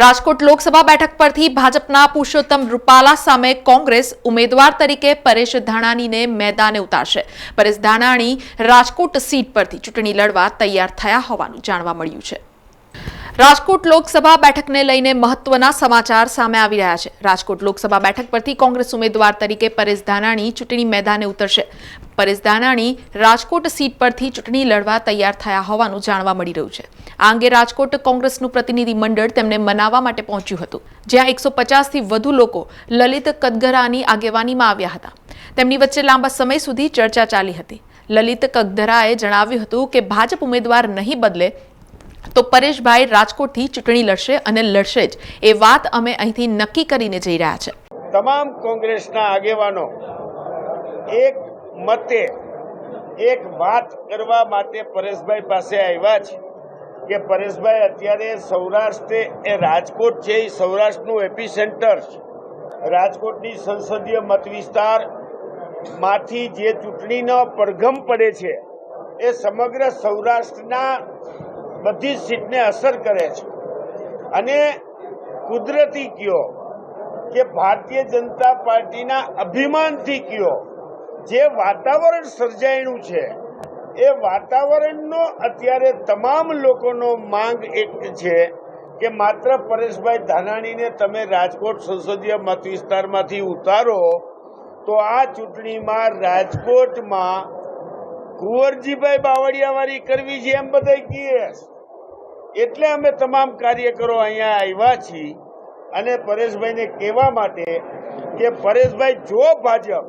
રાજકોટ લોકસભા બેઠક પરથી ભાજપના પુરુષોત્તમ રૂપાલા સામે કોંગ્રેસ ઉમેદવાર તરીકે પરેશ ધાનાણીને મેદાને ઉતારશે. પરેશ ધાનાણી રાજકોટ સીટ પરથી ચૂંટણી લડવા તૈયાર થયા હોવાનું જાણવા મળ્યું છે. રાજકોટ લોકસભા બેઠકને લઈને મહત્વના સમાચાર સામે આવી રહ્યા છે. રાજકોટ લોકસભા બેઠક પરથી કોંગ્રેસ ઉમેદવાર તરીકે પરેશ ધાનાણી ચૂંટણી મેદાને ઉતરશે. પરેશ ધાનાણી રાજકોટ સીટ પરથી ચૂંટણી લડવા તૈયાર થયા હોવાનું જાણવા મળી રહ્યું છે. આ અંગે રાજકોટ કોંગ્રેસનું પ્રતિનિધિ મંડળ તેમને મનાવવા માટે પહોંચ્યું હતું. જ્યાં એકસો પચાસથી વધુ લોકો લલિત કદગરાની આગેવાનીમાં આવ્યા હતા. તેમની વચ્ચે લાંબા સમય સુધી ચર્ચા ચાલી હતી. લલિત કગધરાએ જણાવ્યું હતું કે ભાજપ ઉમેદવાર નહીં બદલે તો પરેશભાઈ રાજકોટથી ચૂંટણી લડશે અને લડશે જ. એ વાત અમે અહીંથી નક્કી કરીને જઈ રહ્યા છે. તમામ કોંગ્રેસના આગેવાનો એક મતે, એક વાત કરવા માટે પરેશભાઈ પાસે આવ્યા છે કે પરેશભાઈ અત્યારે સૌરાષ્ટ્ર, એ રાજકોટ છે, એ સૌરાષ્ટ્રનું એપી સેન્ટર છે. રાજકોટની સંસદીય મત વિસ્તારમાંથી જે ચૂંટણીનો પડઘમ પડે છે, એ સમગ્ર સૌરાષ્ટ્રના બધી જ સીટને અસર કરે છે. અને કુદરતી કયો કે ભારતીય જનતા પાર્ટીના અભિમાનથી કયો જે વાતાવરણ સર્જાયેલું છે, એ વાતાવરણનો અત્યારે તમામ લોકોનો માંગ એક છે કે માત્ર પરેશભાઈ ધાનાણીને તમે રાજકોટ સંસદીય મત વિસ્તારમાંથી ઉતારો, તો આ ચૂંટણીમાં રાજકોટમાં કુંવરજીભાઈ બાવળિયાવાળી કરવી છે એમ બધા કહે એટલે અમે તમામ કાર્યકરો અહીંયા આવ્યા છીએ અને પરેશભાઈને કહેવા માટે કે પરેશભાઈ, જો ભાજપ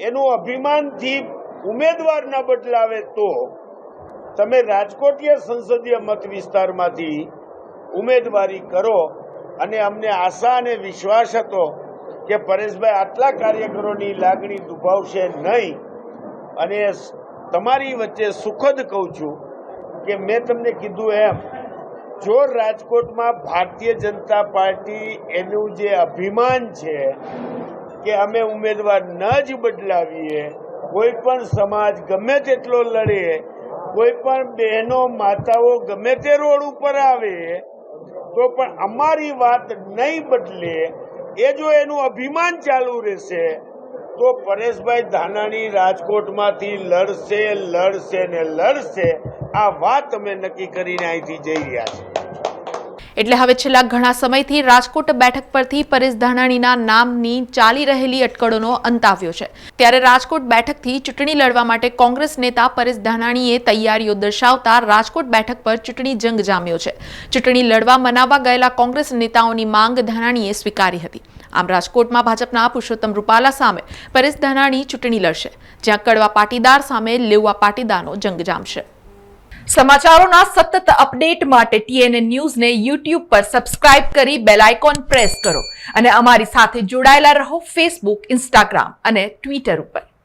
એનું અભિમાનથી ઉમેદવાર ન બદલાવે તો તમે રાજકોટીય સંસદીય મત વિસ્તારમાંથી ઉમેદવારી કરો અને અમને આશા અને વિશ્વાસ હતો કે પરેશભાઈ આટલા કાર્યકરોની લાગણી દુભાવશે નહીં. અને તમારી વચ્ચે સુખદ કહું છું કે મેં તમને કીધું એમ, જો રાજકોટમાં ભારતીય જનતા પાર્ટી એનું જે અભિમાન છે કે અમે ઉમેદવાર ન જ બદલાવીએ, કોઈ પણ સમાજ ગમે તેટલો લડે, કોઈ પણ બહેનો, માતાઓ ગમે તે રોડ ઉપર આવે, તો પણ અમારી વાત નહીં બદલે, એ જો એનું અભિમાન ચાલુ રહેશે તો પરેશભાઈ ધાનાણી રાજકોટમાંથી લડશે લડશે ને લડશે. આ વાત અમે નક્કી કરીને અહીંથી જઈ રહ્યા છીએ. એટલે હવે છેલ્લા ઘણા સમયથી રાજકોટ બેઠક પરથી પરેશ ધાનાણીના નામની ચાલી રહેલી અટકળોનો અંત આવ્યો છે. ત્યારે રાજકોટ બેઠકથી ચૂંટણી લડવા માટે કોંગ્રેસ નેતા પરેશ ધાનાણીએ તૈયારીઓ દર્શાવતા રાજકોટ બેઠક પર ચૂંટણી જંગ જામ્યો છે. ચૂંટણી લડવા મનાવવા ગયેલા કોંગ્રેસ નેતાઓની માંગ ધાનાણીએ સ્વીકારી હતી. આમ રાજકોટમાં ભાજપના પુરુષોત્તમ રૂપાલા સામે પરેશ ધાનાણી ચૂંટણી લડશે, જ્યાં કડવા પાટીદાર સામે લેવા પાટીદારનો જંગ જામશે. સમાચારોના સતત અપડેટ માટે ટીએનએ ન્યૂઝને યુટ્યુબ પર સબસ્ક્રાઇબ કરી બેલ આઇકોન પ્રેસ કરો અને અમારી સાથે જોડાયેલા રહો ફેસબુક, ઇન્સ્ટાગ્રામ અને ટ્વિટર ઉપર.